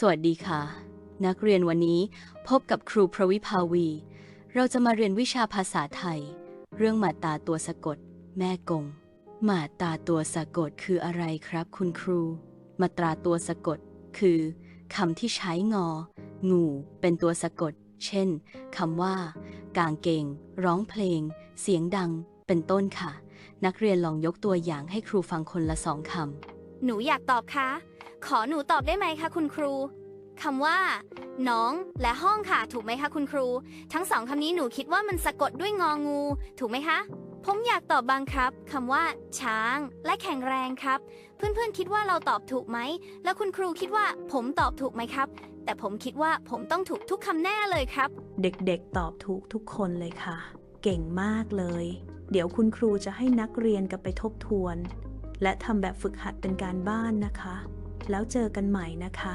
สวัสดีค่ะ นักเรียนวันนี้พบกับครูพระวิภาวี เราจะมาเรียนวิชาภาษาไทย เรื่องมาตาตัวสะกด แม่กงมาตาตัวสะกดคืออะไรครับคุณครู มาตราตัวสะกด คือคำที่ใช้งอ งู เป็นตัวสะกด เช่นคำว่า กางเกง ร้องเพลง เสียงดัง เป็นต้นค่ะ นักเรียนลองยกตัวอย่างให้ครูฟังคนละสองคำ หนูอยากตอบคะ ขอหนูตอบได้ไหมคะคุณครูคำว่า น้องและห้องค่ะ ถูกไหมคะคุณครู ทั้งสองคำนี้หนูคิดว่ามันสะกดด้วยงองู ถูกไหมคะ ผมอยากตอบบางครับคำว่า ช้างและแข็งแรงครับ เพื่อนๆคิดว่าเราตอบถูกไหม แล้วคุณครูคิดว่าผมตอบถูกไหมครับ แต่ผมคิดว่าผมต้องถูกทุกคำแน่เลยครับ เด็กๆ ตอบถูกทุกคนเลยค่ะ เก่งมากเลย เดี๋ยวคุณครูจะให้นักเรียนกลับไปทบทวน และทำแบบฝึกหัดเป็นการบ้านนะคะ แล้วเจอกันใหม่นะคะ